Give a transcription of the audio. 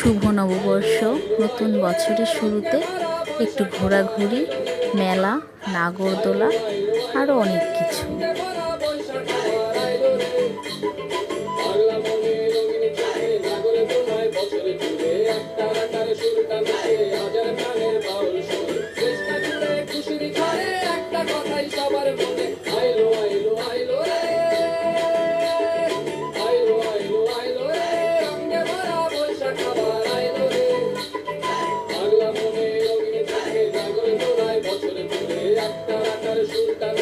শুভ নববর্ষ। নতুন বছরের শুরুতে একটু ঘোরাঘুরি মেলা নাগরদোলা আরও অনেক কিছু। Deus está